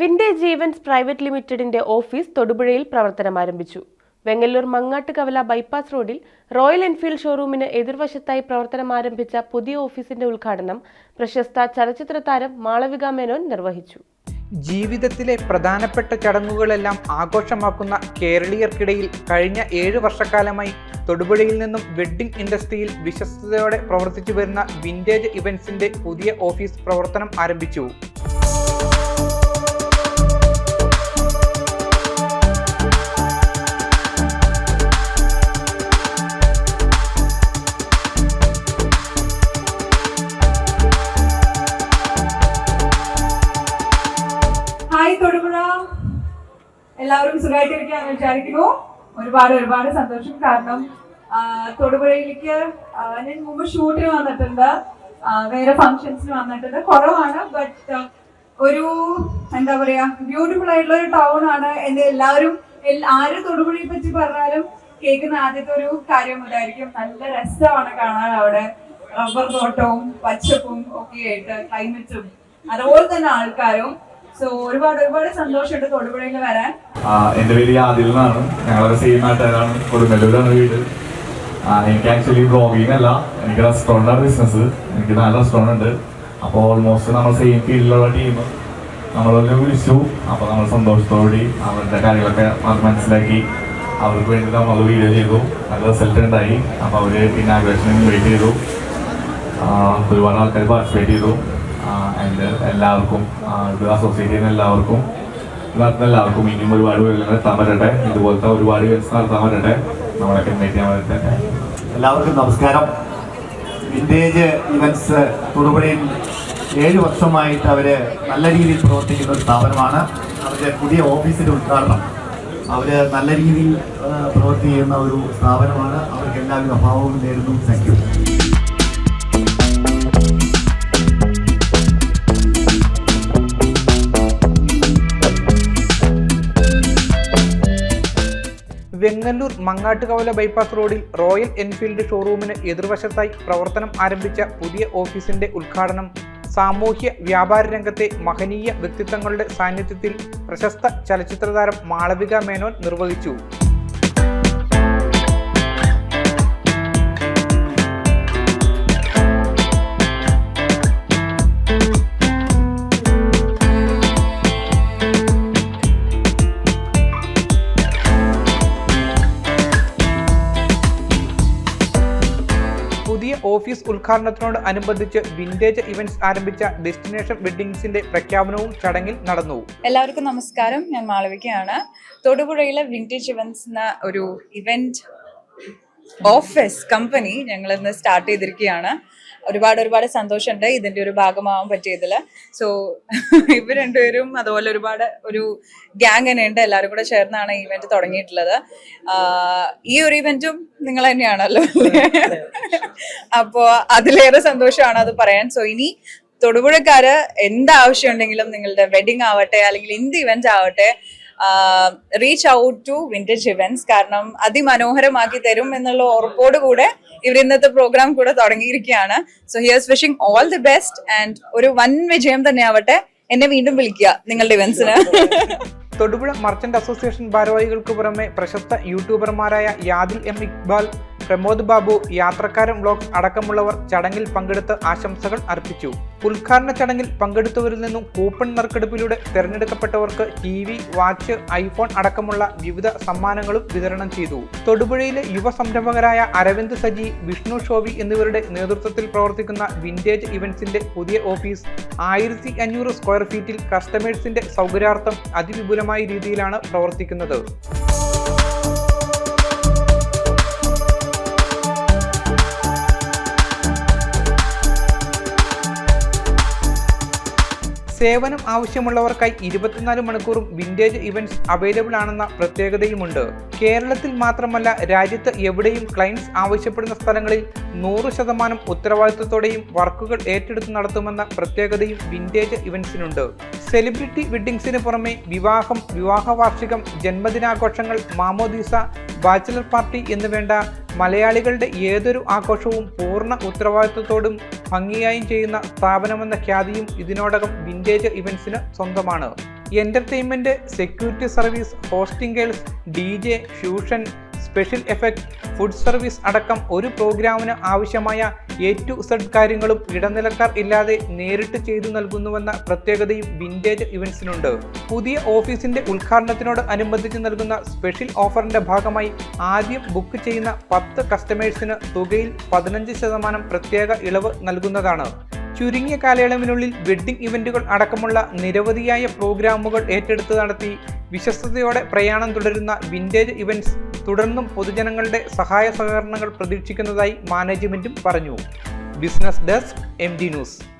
Vintage Events private ലിമിറ്റഡിന്റെ office തൊടുപുഴയിൽ പ്രവർത്തനം ആരംഭിച്ചു. വെങ്ങല്ലൂർ മങ്ങാട്ട് കവല ബൈപ്പാസ് റോഡിൽ റോയൽ എൻഫീൽഡ് ഷോറൂമിന് എതിർവശത്തായി പ്രവർത്തനം ആരംഭിച്ച പുതിയ ഓഫീസിന്റെ ഉദ്ഘാടനം പ്രശസ്ത ചലച്ചിത്ര താരം മാളവിക മേനോൻ നിർവഹിച്ചു. ജീവിതത്തിലെ പ്രധാനപ്പെട്ട ചടങ്ങുകളെല്ലാം ആഘോഷമാക്കുന്ന കേരളീയർക്കിടയിൽ കഴിഞ്ഞ ഏഴ് വർഷക്കാലമായി തൊടുപുഴയിൽ നിന്നും വെഡ്ഡിംഗ് ഇൻഡസ്ട്രിയിൽ വിശ്വസ്തയോടെ പ്രവർത്തിച്ചു വരുന്ന വിന്റേജ് ഇവന്റ്സിന്റെ പുതിയ ഓഫീസ് പ്രവർത്തനം ആരംഭിച്ചു. എല്ലാവരും സുഖമായിട്ടിരിക്കാന്ന് വിചാരിക്കുന്നു. ഒരുപാട് ഒരുപാട് സന്തോഷം. കാരണം തൊടുപുഴയിലേക്ക് ഞാൻ മുമ്പ് ഷൂട്ടിന് വന്നിട്ടുണ്ട്. വേറെ ഫങ്ഷൻസിന് വന്നിട്ടുണ്ട്. കുറവാണ് ബട്ട് ഒരു എന്താ പറയാ ബ്യൂട്ടിഫുൾ ആയിട്ടുള്ള ഒരു ടൗൺ ആണ് എന്ന് എല്ലാവരും ആര് തൊടുപുഴയെ പറ്റി പറഞ്ഞാലും കേൾക്കുന്ന ആദ്യത്തെ ഒരു കാര്യം ഇതായിരിക്കും. നല്ല രസമാണ് കാണാൻ അവിടെ. റബ്ബർ തോട്ടവും പച്ചപ്പും ഒക്കെ ആയിട്ട് ക്ലൈമറ്റും അതുപോലെ തന്നെ ആൾക്കാരും. സോ ഒരുപാട് ഒരുപാട് സന്തോഷമുണ്ട് തൊടുപുഴയിൽ വരാൻ. എന്റെ പേര് ആദിൽ എന്നാണ് ഞങ്ങളൊരു സെയിം നാട്ടുകാരാണ്. കൊടുങ്ങല്ലൂരാണ് വീട്. എനിക്ക് ആക്ച്വലി ബ്ലോഗിങ് അല്ല. എനിക്ക് റെസ്റ്റോറന്റാണ് ബിസിനസ് എനിക്ക് നല്ല റെസ്റ്റോറന്റ് ഉണ്ട്. അപ്പോൾ ഓൾമോസ്റ്റ് നമ്മൾ സെയിം ഫീൽഡിലുള്ള ടീം നമ്മളൊന്ന് വിളിച്ചു. അപ്പോൾ നമ്മൾ സന്തോഷത്തോടുകൂടി അവരുടെ കാര്യങ്ങളൊക്കെ അവർ മനസ്സിലാക്കി. അവർക്ക് വേണ്ടി നമ്മൾ വീഡിയോ ചെയ്തു. നല്ല റിസൾട്ട് ഉണ്ടായി. അപ്പോൾ അവർ ഇനാഗ്രേഷൻ ഇൻവൈറ്റ് ചെയ്തു. ഒരുപാട് ആൾക്കാർ പാർട്ടിസിപ്പേറ്റ് ചെയ്തു. ആൻഡ് എല്ലാവർക്കും ഇത് അസോസിയേറ്റ് ചെയ്യുന്ന എല്ലാവർക്കും നടത്തുന്ന എല്ലാവർക്കും ഇനിയും ഒരുപാട് പേരിൽ തമരട്ടെ ഇതുപോലത്തെ ഒരുപാട് ഇവന്റ്സ് നടത്താൻ പറ്റട്ടെ നമ്മളെ കമ്മിറ്റി പറ്റട്ടെ എല്ലാവർക്കും നമസ്കാരം. വിന്റേജ് ഇവൻസ് തൊടുപുഴയിൽ ഏഴ് വർഷമായിട്ട് അവർ നല്ല രീതിയിൽ പ്രവർത്തിക്കുന്ന ഒരു സ്ഥാപനമാണ്. അവരുടെ പുതിയ ഓഫീസിന്റെ ഉദ്ഘാടനം അവർ നല്ല രീതിയിൽ പ്രവർത്തി ചെയ്യുന്ന ഒരു സ്ഥാപനമാണ്. അവർക്ക് എല്ലാവിധ അഭാവവും നേരിടുന്നു താങ്ക് വെങ്ങല്ലൂർ മങ്ങാട്ടുകവല ബൈപ്പാസ് റോഡിൽ റോയൽ എൻഫീൽഡ് ഷോറൂമിന് എതിർവശത്തായി പ്രവർത്തനം ആരംഭിച്ച പുതിയ ഓഫീസിന്റെ ഉദ്ഘാടനം സാമൂഹ്യ വ്യാപാര രംഗത്തെ മഹനീയ വ്യക്തിത്വങ്ങളുടെ സാന്നിധ്യത്തിൽ പ്രശസ്ത ചലച്ചിത്രതാരം മാളവിക മേനോൻ നിർവഹിച്ചു. പുതിയ ഓഫീസ് ഉദ്ഘാടനത്തിനോട് അനുബന്ധിച്ച് വിന്റേജ് ഇവന്റ്സ് ആരംഭിച്ച ഡെസ്റ്റിനേഷൻ വെഡിങ്സിന്റെ പ്രഖ്യാപനവും ചടങ്ങിൽ നടന്നു. എല്ലാവർക്കും നമസ്കാരം. ഞാൻ മാളവികയാണ്. തൊടുപുഴയിലെ വിന്റേജ് ഇവന്റ്സ് എന്ന ഒരു ഇവന്റ് ഓഫീസ് കമ്പനി ഞങ്ങൾ ഇന്ന് സ്റ്റാർട്ട് ചെയ്തിരിക്കുകയാണ്. ഒരുപാട് ഒരുപാട് സന്തോഷമുണ്ട് ഇതിന്റെ ഒരു ഭാഗമാവാൻ പറ്റിയതിൽ സോ ഇവർ രണ്ടുപേരും അതുപോലെ ഒരുപാട് ഒരു ഗ്യാങ് തന്നെയുണ്ട്. എല്ലാവരും കൂടെ ചേർന്നാണ് ഈ ഇവന്റ് തുടങ്ങിയിട്ടുള്ളത്. ഈ ഒരു ഇവന്റും നിങ്ങൾ തന്നെയാണല്ലോ അപ്പോ അതിലേറെ സന്തോഷമാണ് അത് പറയാൻ. സോ ഇനി തൊടുപുഴക്കാര് എന്ത് ആവശ്യമുണ്ടെങ്കിലും നിങ്ങളുടെ വെഡിങ് ആവട്ടെ അല്ലെങ്കിൽ എന്ത് ഇവന്റ് ആവട്ടെ reach out to vintage events കാരണം അതിമനോഹരമാക്കി തരും എന്നുള്ള ഉറപ്പോട് കൂടെ ഇവർ ഇന്നത്തെ പ്രോഗ്രാം കൂടെ തുടങ്ങിയിരിക്കുകയാണ്. So here's wishing all the best and ഒരു വൻ വിജയം തന്നെ ആവട്ടെ. എന്നെ വീണ്ടും വിളിക്കുക നിങ്ങളുടെ ഇവന്റ്സിന് തൊടുപുഴ മർച്ചന്റ് അസോസിയേഷൻ ഭാരവാഹികൾക്ക് പുറമെ പ്രശസ്ത യൂട്യൂബർമാരായ യാദിൽ എം ഇക്ബാൽ പ്രമോദ് ബാബു യാത്രക്കാരൻ ബ്ലോക്ക് അടക്കമുള്ളവർ ചടങ്ങിൽ പങ്കെടുത്ത് ആശംസകൾ അർപ്പിച്ചു. ഉദ്ഘാടന ചടങ്ങിൽ പങ്കെടുത്തവരിൽ നിന്നും കൂപ്പൺ നറുക്കെടുപ്പിലൂടെ തെരഞ്ഞെടുക്കപ്പെട്ടവർക്ക് ടി വി വാച്ച് ഐഫോൺ അടക്കമുള്ള വിവിധ സമ്മാനങ്ങളും വിതരണം ചെയ്തു. തൊടുപുഴയിലെ യുവ സംരംഭകരായ അരവിന്ദ് സജി വിഷ്ണു ഷോവി എന്നിവരുടെ നേതൃത്വത്തിൽ പ്രവർത്തിക്കുന്ന വിന്റേജ് ഇവന്റ്സിന്റെ പുതിയ ഓഫീസ് ആയിരത്തി അഞ്ഞൂറ് സ്ക്വയർ ഫീറ്റിൽ കസ്റ്റമേഴ്സിന്റെ സൗകര്യാർത്ഥം അതിവിപുലമായ രീതിയിലാണ് പ്രവർത്തിക്കുന്നത്. സേവനം ആവശ്യമുള്ളവർക്കായി ഇരുപത്തിനാല് മണിക്കൂറും വിന്റേജ് ഇവന്റ്സ് അവൈലബിൾ ആണെന്ന പ്രത്യേകതയുമുണ്ട്. കേരളത്തിൽ മാത്രമല്ല രാജ്യത്ത് എവിടെയും ക്ലയൻസ് ആവശ്യപ്പെടുന്ന സ്ഥലങ്ങളിൽ നൂറ് ശതമാനം ഉത്തരവാദിത്വത്തോടെയും വർക്കുകൾ ഏറ്റെടുത്ത് നടത്തുമെന്ന പ്രത്യേകതയും വിന്റേജ് ഇവന്റ്സിനുണ്ട്. സെലിബ്രിറ്റി വെഡ്ഡിങ്സിന് പുറമെ വിവാഹം വിവാഹ വാർഷികം ജന്മദിനാഘോഷങ്ങൾ മാമോദീസ ബാച്ചിലർ പാർട്ടി എന്ന് വേണ്ട മലയാളികളുടെ ഏതൊരു ആഘോഷവും പൂർണ ഉത്തരവാദിത്വത്തോടും ഭംഗിയായും ചെയ്യുന്ന സ്ഥാപനമെന്ന ഖ്യാതിയും ഇതിനോടകം വിന്റേജ് ഇവൻസിന് സ്വന്തമാണ്. Entertainment security service hosting girls D J fusion special effect food service അടക്കം ഒരു പ്രോഗ്രാമിന് ആവശ്യമായ എ ടു സെഡ് കാര്യങ്ങളും ഇടനിലക്കാർ ഇല്ലാതെ നേരിട്ട് ചെയ്തു നൽകുന്നുവെന്ന പ്രത്യേകതയും വിന്റേജ് ഇവന്റ്സിനുണ്ട് പുതിയ ഓഫീസിന്റെ ഉദ്ഘാടനത്തിനോട് അനുബന്ധിച്ച് നൽകുന്ന സ്പെഷ്യൽ ഓഫറിന്റെ ഭാഗമായി ആദ്യം ബുക്ക് ചെയ്യുന്ന പത്ത് കസ്റ്റമേഴ്സിന് തുകയിൽ പതിനഞ്ച് ശതമാനം പ്രത്യേക ഇളവ് നൽകുന്നതാണ്. ചുരുങ്ങിയ കാലയളവിനുള്ളിൽ വെഡ്ഡിംഗ് ഇവന്റുകൾ അടക്കമുള്ള നിരവധിയായ പ്രോഗ്രാമുകൾ ഏറ്റെടുത്ത് നടത്തി വിശ്വസ്തയോടെ പ്രയാണം തുടരുന്ന വിന്റേജ് ഇവന്റ്സ് തുടർന്നും പൊതുജനങ്ങളുടെ സഹായ സഹകരണങ്ങൾ പ്രതീക്ഷിക്കുന്നതായി മാനേജ്മെന്റും പറഞ്ഞു. Business desk M News.